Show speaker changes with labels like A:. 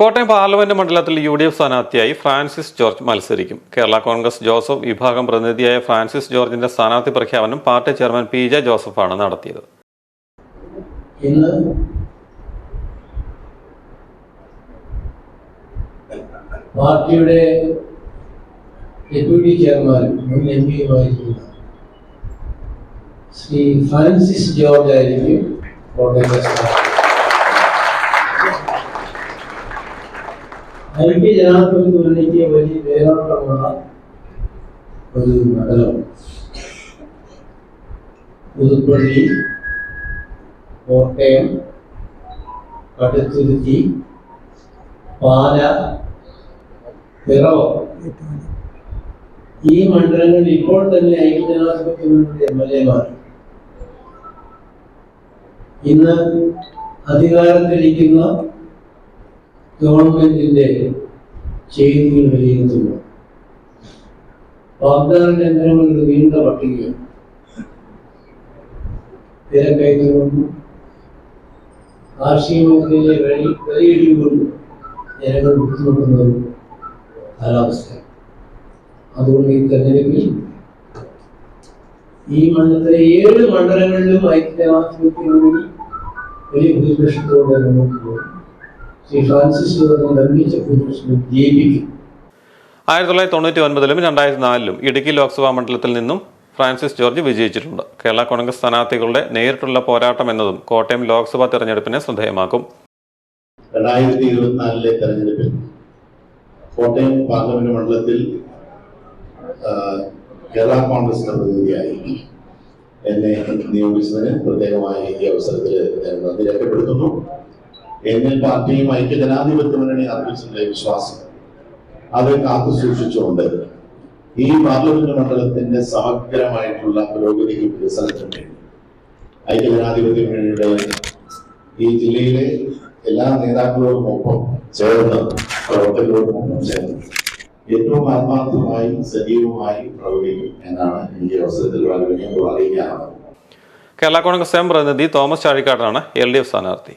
A: Kottayam parliament മണ്ഡലത്തിൽ U D F സ്ഥാനാർത്ഥിയായി Francis George മത്സരിക്കും. കേരള കോൺഗ്രസ് ജോസഫ് വിഭാഗം പ്രതിനിധിയായ ഫ്രാൻസിസ് ജോർജിന്റെ സ്ഥാനാർത്ഥി പ്രഖ്യാപനം പാർട്ടി ചെയർമാൻ പി ജെ ജോസഫാണ് നടത്തിയത്.
B: പാർട്ടിയുടെ ഡെപ്യൂട്ടി ചെയർമാൻ മുൻ എം പിയുമായിരിക്കുന്ന ശ്രീ ഫ്രാൻസിസ് ജോർജ് ആയിരിക്കും കോട്ടയത്തെ ഐക്യ ജനാധിപത്യ മുന്നണിക്ക് വലിയ വേരോട്ടമുള്ള ഒരു മണ്ഡലം. പുതുപ്പള്ളി കോട്ടയം കടുത്തുരുത്തി പാല പിറവ ഈ മണ്ഡലങ്ങളിൽ ഇപ്പോൾ തന്നെ ഐക്യ ജനാധിപത്യ മുന്നണി എം എൽ എമാർ ഇന്ന് അധികാരത്തിലിരിക്കുന്ന ഗവൺമെന്റിന്റെ ചെയ്തികൾ വിലയിരുത്തുന്നു. വാഗ്ദാന കേന്ദ്രങ്ങളുടെ നീണ്ട പട്ടികയാണ് വിലക്കയറ്റുകൊണ്ടും കാർഷിക മേഖലയിലെ വില ജനങ്ങൾ ബുദ്ധിമുട്ടുന്ന ഒരു കാലാവസ്ഥ. അതുകൊണ്ട് ഈ തെരഞ്ഞെടുപ്പിൽ ഈ മണ്ഡലത്തിലെ ഏഴ് മണ്ഡലങ്ങളിലും മുന്നണി വലിയ ഭൂരിപക്ഷത്തോടെ മുന്നോട്ട് പോകും ശ്രീ ഫ്രാൻസിസ് നിർമ്മിച്ച ഭൂരിപക്ഷം ജയിപ്പിക്കും
A: ആയിരത്തി തൊള്ളായിരത്തി തൊണ്ണൂറ്റി ഒൻപതിലും രണ്ടായിരത്തി നാലിലും ഇടുക്കി ലോക്സഭാ മണ്ഡലത്തിൽ നിന്നും ഫ്രാൻസിസ് ജോർജ് വിജയിച്ചിട്ടുണ്ട്. കേരള കോൺഗ്രസ് സ്ഥാനാർത്ഥികളുടെ നേരിട്ടുള്ള പോരാട്ടം എന്നതും കോട്ടയം ലോക്സഭാ തെരഞ്ഞെടുപ്പിനെ ശ്രദ്ധേയമാക്കും.
C: രണ്ടായിരത്തി ഇരുപത്തിനാലിലെ തെരഞ്ഞെടുപ്പിൽ കോട്ടയം പാർലമെന്റ് മണ്ഡലത്തിൽ കേരള കോൺഗ്രസ് പ്രതിനിധിയായി എന്നെ നിയോഗിച്ചതിന് പ്രത്യേകമായി ഈ അവസരത്തിൽ ഞാൻ നന്ദി രേഖപ്പെടുത്തുന്നു. എന്നിൽ പാർട്ടിയും ഐക്യജനാധിപത്യ മുന്നണി അർപ്പിച്ചിട്ടുള്ള വിശ്വാസം അത് കാത്തു സൂക്ഷിച്ചുകൊണ്ട് ഈ പാർലമെന്റ് മണ്ഡലത്തിന്റെ സമഗ്രമായിട്ടുള്ള പുരോഗതിക്ക് വികസനത്തിന് വേണ്ടി ഐക്യജനാധിപത്യ മുന്നണിയുടെ ഈ ജില്ലയിലെ എല്ലാ നേതാക്കളോടും ഒപ്പം ചേർന്ന് പ്രവർത്തകരോടും ഒപ്പം ചേർന്ന് ഏറ്റവും ആത്മാർത്ഥമായി സജീവമായി പ്രവർത്തിക്കും എന്നാണ് എനിക്ക് അവസരത്തിൽ വളരെ അറിയിക്കാനുള്ളത്.
A: കേരള കോൺഗ്രസ് എം പ്രതിനിധി തോമസ് ചാഴിക്കാടാണ് എൽ ഡി എഫ് സ്ഥാനാർത്ഥി.